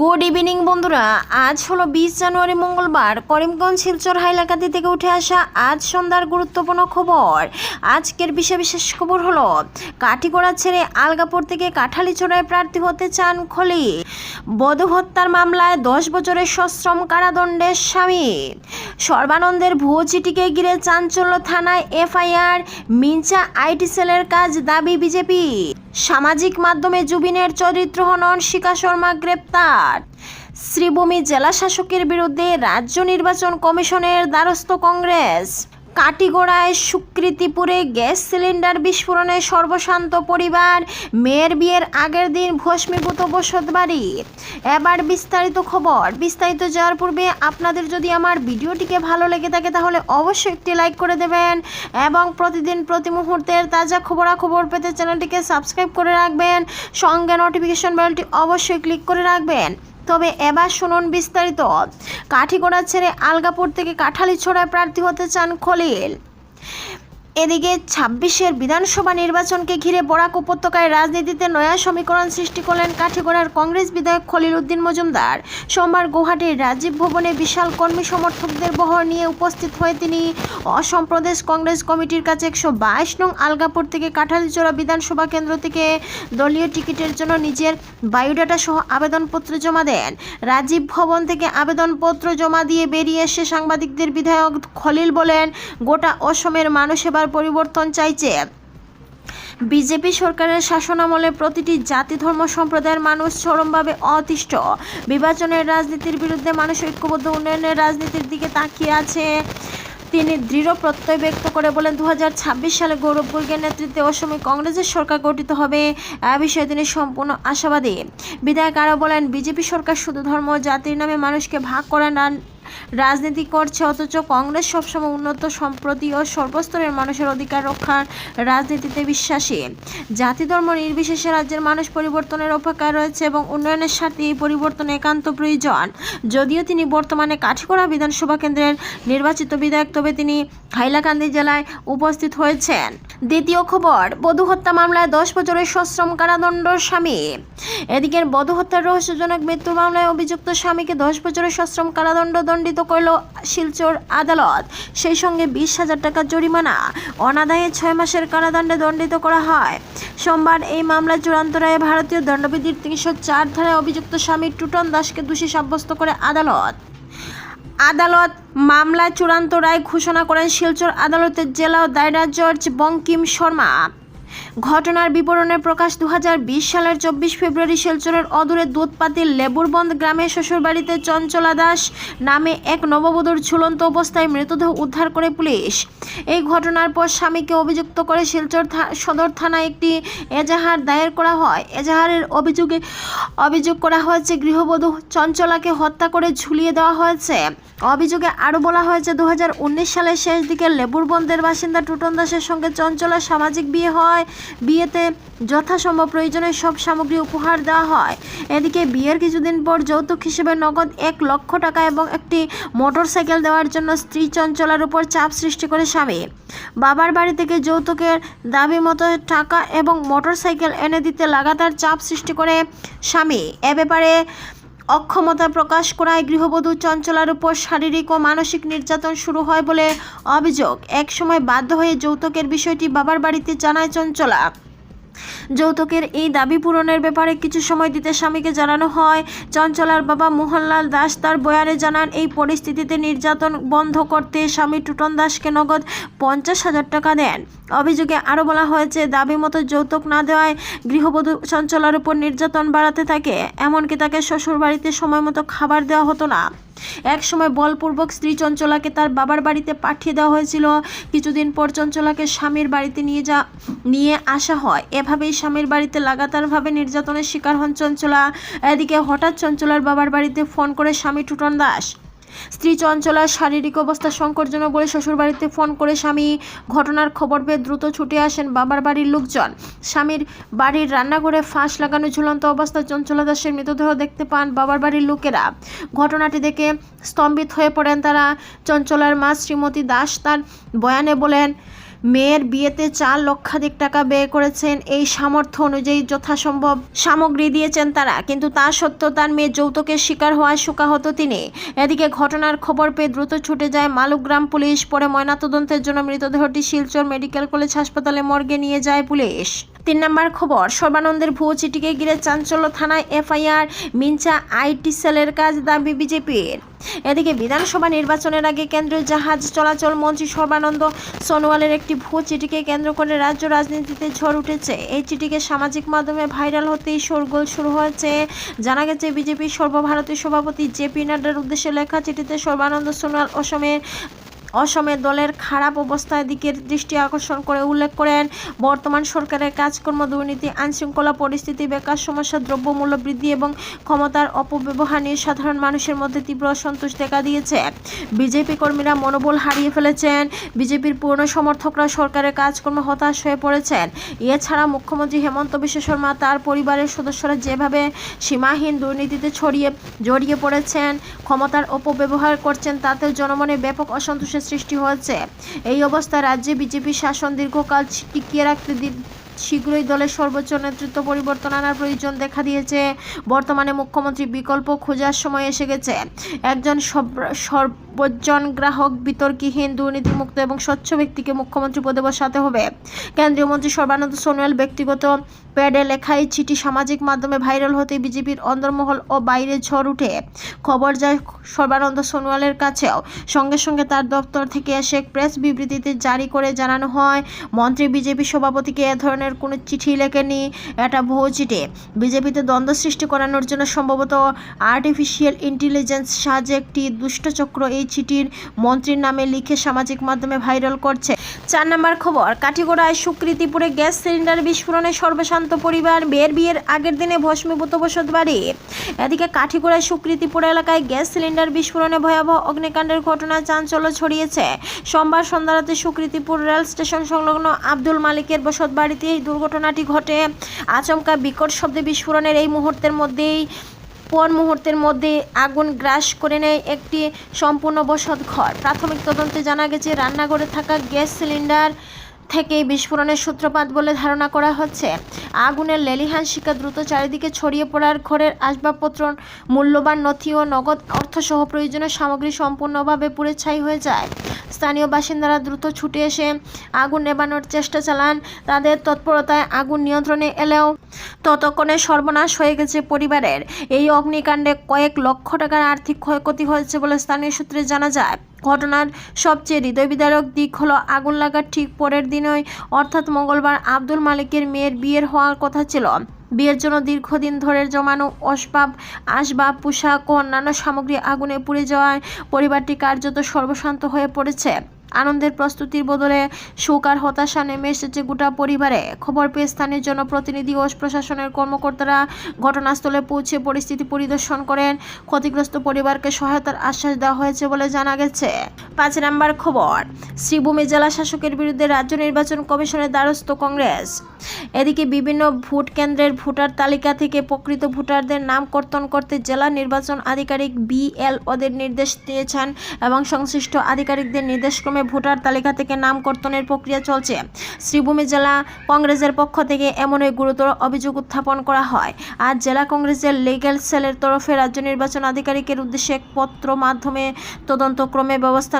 Good evening বন্ধুরা। আজ হলো বিশ জানুয়ারি, মঙ্গলবার। করিমগঞ্জ, শিলচর, হাইলাকান্দি থেকে উঠে আসা আজ সন্ধ্যার গুরুত্বপূর্ণ খবর। আজকের বিশেষ বিশেষ খবর হলো, কাঠিগড়া ছেড়ে আলগাপুর থেকে কাঠালিচড়ায় প্রার্থী হতে চান খলি। বধূ হত্যার মামলায় দশ বছরের সশ্রম কারাদণ্ডের স্বামী। সর্বানন্দের ভুয়ো চিঠিকে ঘিরে চাঞ্চল্য থানায় এফআইআর মিঞ্চা আইটি সেলের কাজ দাবি বিজেপি। সামাজিক মাধ্যমে জুবিনের চরিত্র হনন শিকা শর্মা গ্রেপ্তার। শ্রীভূমি জেলা শাসকের বিরুদ্ধে রাজ্য নির্বাচন কমিশনের দ্বারস্থ কংগ্রেস। কাটিগড়ায় সুকৃতিপুরে গ্যাস সিলিন্ডার বিস্ফোরণে সর্বশান্ত পরিবার। মেয়ের বিয়ের আগের দিন ভস্মীভূত বসত বাড়ি। এবার বিস্তারিত খবর। বিস্তারিত যাওয়ার পূর্বে আপনাদের যদি আমার ভিডিওটিকে ভালো লেগে থাকে তাহলে অবশ্যই একটি লাইক করে দেবেন এবং প্রতিদিন প্রতি মুহূর্তের তাজা খবরাখবর পেতে চ্যানেলটিকে সাবস্ক্রাইব করে রাখবেন। সঙ্গে নোটিফিকেশন বেলটি অবশ্যই ক্লিক করে রাখবেন। তবে এবার শুনুন বিস্তারিত। কাঠিগোড়া ছেড়ে আলগাপুর থেকে কাঠালি ছড়ায় প্রার্থী হতে চান খলিল। এদিকে ছাব্বিশের বিধানসভা নির্বাচনকে ঘিরে বরাক উপত্যকায় রাজনীতিতে নয়া সমীকরণ সৃষ্টি করলেন কাঠিগড়ার কংগ্রেস বিধায়ক খলিল উদ্দিন মজুমদার। সোমবার গুয়াহাটির রাজীব ভবনে বিশাল কর্মী সমর্থকদের বহর নিয়ে উপস্থিত হয়ে তিনি অসম প্রদেশ কংগ্রেস কমিটির কাছে একশো বাইশ নং আলগাপুর থেকে কাঠালিচোড়া বিধানসভা কেন্দ্র থেকে দলীয় টিকিটের জন্য নিজের বায়োডাটা সহ আবেদনপত্র জমা দেন। রাজীব ভবন থেকে আবেদনপত্র জমা দিয়ে বেরিয়ে এসে সাংবাদিকদের বিধায়ক খলিল বলেন, গোটা অসমের মানুষ পরিবর্তন চাইছে। বিজেপি সরকারের শাসনামলে প্রতিটি জাতি, ধর্ম, সম্প্রদায়ের মানুষ চরমভাবে অতিষ্ঠ। বিভাজনের রাজনীতির বিরুদ্ধে মানুষ ঐক্যবদ্ধ, উন্নয়নের রাজনীতির দিকে তাকিয়ে আছে। তিনি দৃঢ় প্রত্যয় ব্যক্ত করে বলেন দু হাজার ছাব্বিশ সালে গৌরব গর্গের নেতৃত্বে অসমে কংগ্রেসের সরকার গঠিত হবে। এ বিষয়ে তিনি সম্পূর্ণ আশাবাদী। বিধায়ক আরও বলেন, বিজেপি সরকার শুধু ধর্ম জাতির নামে মানুষকে ভাগ করার না- রাজনীতি করছে, অথচ কংগ্রেস সবসময় উন্নত সম্প্রতি ও সর্বস্তরের মানুষের অধিকার রক্ষার রাজনীতিতে বিশ্বাসী। জাতি ধর্ম নির্বিশেষে রাজ্যের মানুষ পরিবর্তনের অপেক্ষায় রয়েছে এবং উন্নয়নের সাথে এই পরিবর্তন একান্ত প্রয়োজন। যদিও তিনি বর্তমানে কাঠিগড়া বিধানসভা কেন্দ্রের নির্বাচিত বিধায়ক, তবে তিনি হাইলাকান্দি জেলায় উপস্থিত হয়েছেন। দ্বিতীয় খবর, বধূ হত্যা মামলায় দশ বছরের সশ্রম কারাদণ্ড স্বামী। এদিকে বধূ হত্যার রহস্যজনক মৃত্যু মামলায় অভিযুক্ত স্বামীকে দশ বছরের সশ্রম কারাদণ্ড দণ্ডিত করল শিলচর আদালত। সেই সঙ্গে বিশ হাজার টাকা জরিমানা। অনাদায়ে ছয় মাসের কারাদণ্ডে দণ্ডিত করা হয়। সোমবার এই মামলা চূড়ান্ত রায়ে ভারতীয় দণ্ডবিধির তিনশো চার ধারায় অভিযুক্ত স্বামী টুটন দাসকে দোষী সাব্যস্ত করে আদালত। আদালত মামলায় চূড়ান্ত রায় ঘোষণা করেন শিলচর আদালতের জেলা দায়রা জজ বঙ্কিম শর্মা। ঘটনার বিবরণে প্রকাশ দু হাজার বিশ সালের চব্বিশ ফেব্রুয়ারি শিলচরের অদূরে দুধপাতির লেবুরবন্দ গ্রামে শ্বশুরবাড়িতে চঞ্চলা দাস নামে এক নববধূর ঝুলন্ত অবস্থায় মৃতদেহ উদ্ধার করে পুলিশ। এই ঘটনার পর স্বামীকে অভিযুক্ত করে শিলচর সদর থানায় একটি এজাহার দায়ের করা হয়। এজাহারের অভিযোগে অভিযোগ করা হয়েছে, গৃহবধূ চঞ্চলাকে হত্যা করে ঝুলিয়ে দেওয়া হয়েছে। অভিযোগে আরও বলা হয়েছে দু হাজার উনিশ সালের শেষ দিকে লেবুরবন্দের বাসিন্দা টুটন দাসের সঙ্গে চঞ্চলার সামাজিক বিয়ে হয়। বিয়েতে যথাসম্ভব প্রয়োজনীয় সব সামগ্রী উপহার দেওয়া হয়। এদিকে বিয়ের কিছুদিন পর যৌতুক হিসেবে নগদ এক লক্ষ টাকা এবং একটি মোটরসাইকেল দেওয়ার জন্য স্ত্রী চঞ্চলার উপর চাপ সৃষ্টি করে স্বামী। বাবার বাড়ি থেকে যৌতুকের দাবি মতো টাকা এবং মোটরসাইকেল এনে দিতে লাগাতার চাপ সৃষ্টি করে স্বামী। এ ব্যাপারে অক্ষমতা প্রকাশ করায় গৃহবধূ চঞ্চলার উপর শারীরিক ও মানসিক নির্যাতন শুরু হয় বলে অভিযোগ। একসময় বাধ্য হয়ে যৌতুকের বিষয়টি বাবার বাড়িতে জানায় চঞ্চলা। যৌতুকের এই দাবি পূরণের ব্যাপারে কিছু সময় দিতে স্বামীকে জানানো হয়। চঞ্চলার বাবা মোহনলাল দাস তার বয়ানে জানান, এই পরিস্থিতিতে নির্যাতন বন্ধ করতে স্বামী টুটন দাসকে নগদ পঞ্চাশ হাজার টাকা দেন। অভিযোগে আরও বলা হয়েছে, দাবি মতো যৌতুক না দেওয়ায় গৃহবধূ চঞ্চলার উপর নির্যাতন বাড়াতে থাকে। এমনকি তাকে শ্বশুরবাড়িতে সময় মতো খাবার দেওয়া হতো না। এক সময় বলপূর্বক স্ত্রী চঞ্চলাকে তার বাবার বাড়িতে পাঠিয়ে দেওয়া হয়েছিল। কিছুদিন পর চঞ্চলাকে স্বামীর বাড়িতে নিয়ে যা, নিয়ে আসা হয়। এভাবেই স্বামীর বাড়িতে লাগাতারভাবে নির্যাতনের শিকার হন চঞ্চলা। এদিকে হঠাৎ চঞ্চলার বাবার বাড়িতে ফোন করে স্বামী টুটন দাস। স্ত্রী চঞ্চলার শারীরিক অবস্থা সংকটজনক বলে শ্বশুরবাড়িতে ফোন করে স্বামী ঘটনার খবর পেয়ে দ্রুত ছুটে আসেন বাবার বাড়ির লোকজন। স্বামীর বাড়ির রান্নাঘরে ফাঁস লাগানো ঝুলন্ত অবস্থা চঞ্চলা দাসের মৃতদেহ দেখতে পান বাবার বাড়ির লোকেরা। ঘটনাটি দেখে স্তম্ভিত হয়ে পড়েন তারা। চঞ্চলার মা শ্রীমতী দাস তার বয়ানে বলেন মেয়ের বিয়েতে চার লক্ষাধিক টাকা ব্যয় করেছেন। এই সামর্থ্য অনুযায়ী যথাসম্ভব সামগ্রী দিয়েছেন তারা। কিন্তু তা সত্ত্বেও তার মেয়ে যৌতুকের শিকার হওয়ায় শোকাহত তিনি। এদিকে ঘটনার খবর পেয়ে দ্রুত ছুটে যায় মালুগ্রাম পুলিশ। পরে ময়নাতদন্তের জন্য মৃতদেহটি শিলচর মেডিকেল কলেজ হাসপাতালে মর্গে নিয়ে যায় পুলিশ। তিন নম্বর খবর, সর্বানন্দের ভুয়ো চিঠিকে ঘিরে চাঞ্চল্য থানায় এফআইআর, মিনচা আইটি সেলের কাজ দাবি বিজেপির। এদিকে বিধানসভা নির্বাচনের আগে কেন্দ্রীয় জাহাজ চলাচল মন্ত্রী সর্বানন্দ সোনোয়ালের একটি ভুয়ো চিঠিকে কেন্দ্র করে রাজ্য রাজনীতিতে ঝড় উঠেছে। এই চিঠিকে সামাজিক মাধ্যমে ভাইরাল হতেই শোরগোল শুরু হয়েছে। জানা গেছে, বিজেপির সর্বভারতীয় সভাপতি জেপি নাড্ডার উদ্দেশ্যে লেখা চিঠিতে সর্বানন্দ সোনোয়াল অসমের অসমের দলের খারাপ অবস্থার দিকের দৃষ্টি আকর্ষণ করে উল্লেখ করেন, বর্তমান সরকারের কাজকর্ম, দুর্নীতি, আইনশৃঙ্খলা পরিস্থিতি, বেকার সমস্যা, দ্রব্যমূল্য বৃদ্ধি এবং ক্ষমতার অপব্যবহার নিয়ে সাধারণ মানুষের মধ্যে তীব্র অসন্তোষ দেখা দিয়েছে। বিজেপি কর্মীরা মনোবল হারিয়ে ফেলেছেন। বিজেপির পূর্ণ সমর্থকরা সরকারের কাজকর্ম হতাশ হয়ে পড়েছেন। এছাড়া মুখ্যমন্ত্রী হেমন্ত বিশ্ব শর্মা তার পরিবারের সদস্যরা যেভাবে সীমাহীন দুর্নীতিতে ছড়িয়ে জড়িয়ে পড়েছেন, ক্ষমতার অপব্যবহার করছেন তাতে জনমনে ব্যাপক অসন্তোষের সৃষ্টি হয়েছে। এই অবস্থায় রাজ্যে বিজেপি শাসন দীর্ঘকাল টিকিয়ে রাখতে শীঘ্রই দলের সর্বোচ্চ নেতৃত্ব পরিবর্তন আনার প্রয়োজন দেখা দিয়েছে। বর্তমানে মুখ্যমন্ত্রী বিকল্প খোঁজার সময় এসে গেছে। একজন সব- সর্বজন গ্রাহক, বিতর্কহীন, দুর্নীতিমুক্ত এবং স্বচ্ছ ব্যক্তিকে মুখ্যমন্ত্রী পদে বসাতে হবে। কেন্দ্রীয় মন্ত্রী সর্বানন্দ সোনোয়াল ব্যক্তিগত প্যাডে লেখা এই চিঠি সামাজিক মাধ্যমে ভাইরাল হতে বিজেপির অন্দরমহল ও বাইরে ঝড় উঠে। খবর যায় সর্বানন্দ সোনোয়ালের কাছেও। সঙ্গে সঙ্গে তার দপ্তর থেকে এসে এক প্রেস বিবৃতিতে জারি করে জানানো হয়, মন্ত্রী বিজেপি সভাপতিকে এ ধরনের কোনো চিঠি লেখেনি এটা ভুয়ো চিঠি। বিজেপিতে দ্বন্দ্ব সৃষ্টি করানোর জন্য সম্ভবত আর্টিফিশিয়াল ইন্টেলিজেন্স সাহায্যে একটি দুষ্টচক্র এই চিঠির মন্ত্রীর নামে লিখে সামাজিক মাধ্যমে ভাইরাল করছে। চার নম্বর খবর, কাঠিগোড়ায় সুকৃতিপুরে গ্যাস সিলিন্ডার বিস্ফোরণে সর্বশান্ত পরিবার বিয়ের বিয়ের আগের দিনে ভস্মীভূত বসত বাড়ি। এদিকে কাঠিগোড়ায় সুকৃতিপুর এলাকায় গ্যাস সিলিন্ডার বিস্ফোরণে ভয়াবহ অগ্নিকাণ্ডের ঘটনা চাঞ্চল্য ছড়িয়েছে। সোমবার সন্ধ্যা রাতে সুকৃতিপুর রেল স্টেশন সংলগ্ন আব্দুল মালিকের বসত বাড়িতে এই দুর্ঘটনাটি ঘটে। আচমকা বিকট শব্দে বিস্ফোরণের এই মুহূর্তের মধ্যেই পর মুহূর্তের মধ্যে আগুন গ্রাস করে নেয় একটি সম্পূর্ণ বসত ঘর। প্রাথমিক তদন্তে জানা গেছে, রান্নাঘরে থাকা গ্যাস সিলিন্ডার থেকে বিস্ফোরণের সূত্রপাত বলে ধারণা করা হচ্ছে। আগুনের লেলিহান শিকা দ্রুত চারিদিকে ছড়িয়ে পড়ার ঘরের আসবাবপত্র, মূল্যবান নথি ও নগদ অর্থসহ প্রয়োজনীয় সামগ্রী সম্পূর্ণভাবে পুড়ে ছাই হয়ে যায়। স্থানীয় বাসিন্দারা দ্রুত ছুটে এসে আগুন নেবানোর চেষ্টা চালান। তাদের তৎপরতায় আগুন নিয়ন্ত্রণে এলেও ততক্ষণে সর্বনাশ হয়ে গেছে পরিবারের। এই অগ্নিকাণ্ডে কয়েক লক্ষ টাকার আর্থিক ক্ষয়ক্ষতি হয়েছে বলে স্থানীয় সূত্রে জানা যায়। ঘটনার সবচেয়ে হৃদয়বিদারক দিক হলো আগুন লাগার ঠিক পরের দিনই, অর্থাৎ মঙ্গলবার আব্দুল মালিকের মেয়ের বিয়ের হওয়ার কথা ছিল। বিয়ের জন্য দীর্ঘদিন ধরে জমানো অসবাব, আসবাব, পোশাক ও অন্যান্য সামগ্রী আগুনে পুড়ে যাওয়ায় পরিবারটি কার্যত সর্বশান্ত হয়ে পড়েছে। আনন্দের প্রস্তুতির বদলে শোক আর হতাশা নেমে এসেছে গোটা পরিবারে। খবর পেয়ে স্থানীয় জনপ্রতিনিধি ও প্রশাসনের কর্মকর্তারা ঘটনাস্থলে পৌঁছে পরিস্থিতি পরিদর্শন করেন। ক্ষতিগ্রস্ত পরিবারকে সহায়তার আশ্বাস দেওয়া হয়েছে বলে জানা গেছে। পাঁচ নাম্বার খবর, শ্রীভূমি জেলা শাসকের বিরুদ্ধে রাজ্য নির্বাচন কমিশনের দ্বারস্থ কংগ্রেস। এদিকে বিভিন্ন ভোট কেন্দ্রের ভোটার তালিকা থেকে প্রকৃত ভোটারদের নাম কর্তন করতে জেলা নির্বাচন আধিকারিক বিএল ওদের নির্দেশ দিয়েছেন এবং সংশ্লিষ্ট আধিকারিকদের নির্দেশক্রমে ভোটার তালিকা থেকে নাম কর্তনের প্রক্রিয়া চলছে। শ্রীভূমি জেলা কংগ্রেসের পক্ষ থেকে এমনই গুরুতর অভিযোগ উত্থাপন করা হয়। আর জেলা কংগ্রেসের লিগ্যাল সেলের তরফে রাজ্য নির্বাচন আধিকারিকের উদ্দেশ্যে পত্র মাধ্যমে তদন্তক্রমে ব্যবস্থা